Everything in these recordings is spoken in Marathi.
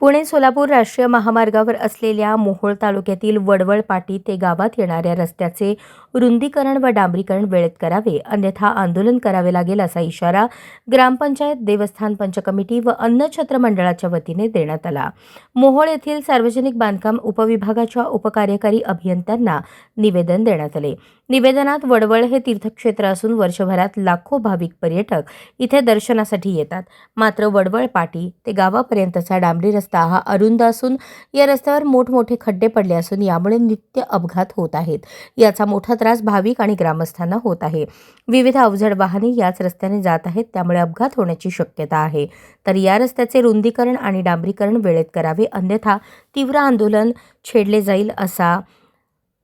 पुणे सोलापूर राष्ट्रीय महामार्गावर असलेल्या मोहोळ तालुक्यातील वडवळ पाटी ते गावात येणाऱ्या रस्त्याचे रुंदीकरण व डांबरीकरण वेळेत करावे अन्यथा आंदोलन करावे लागेल असा इशारा ग्रामपंचायत देवस्थान पंचकमिटी व अन्नछत्र मंडळाच्या वतीने देण्यात आला. मोहोळ येथील सार्वजनिक बांधकाम उपविभागाच्या उपकार्यकारी अभियंत्यांना निवेदन देण्यात आले. निवेदनात वडवळ हे तीर्थक्षेत्र असून वर्षभरात लाखो भाविक पर्यटक इथे दर्शनासाठी येतात. मात्र वडवळ पाटी ते गावापर्यंतचा डांबरी रस्ता हा अरुंद असून या रस्त्यावर मोठमोठे खड्डे पडले असून यामुळे नित्य अपघात होत आहेत. याचा मोठा त्रास भाविक आणि ग्रामस्थांना होत आहे. विविध अवजड वाहने याच रस्त्याने जात आहेत त्यामुळे अपघात होण्याची शक्यता आहे. तर या रस्त्याचे रुंदीकरण आणि डांबरीकरण वेळेत करावे अन्यथा तीव्र आंदोलन छेडले जाईल असा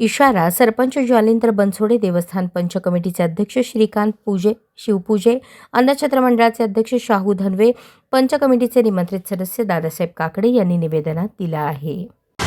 इशारा सरपंच जालिंदर बनसोडे देवस्थान पंच कमिटीचे अध्यक्ष श्रीकांत पूजे शिवपूजे अन्नछत्र मंडळाचे अध्यक्ष शाहू धनवे पंच कमिटीचे निमंत्रित सदस्य दादासाहेब काकडे यांनी निवेदनात दिलं आहे.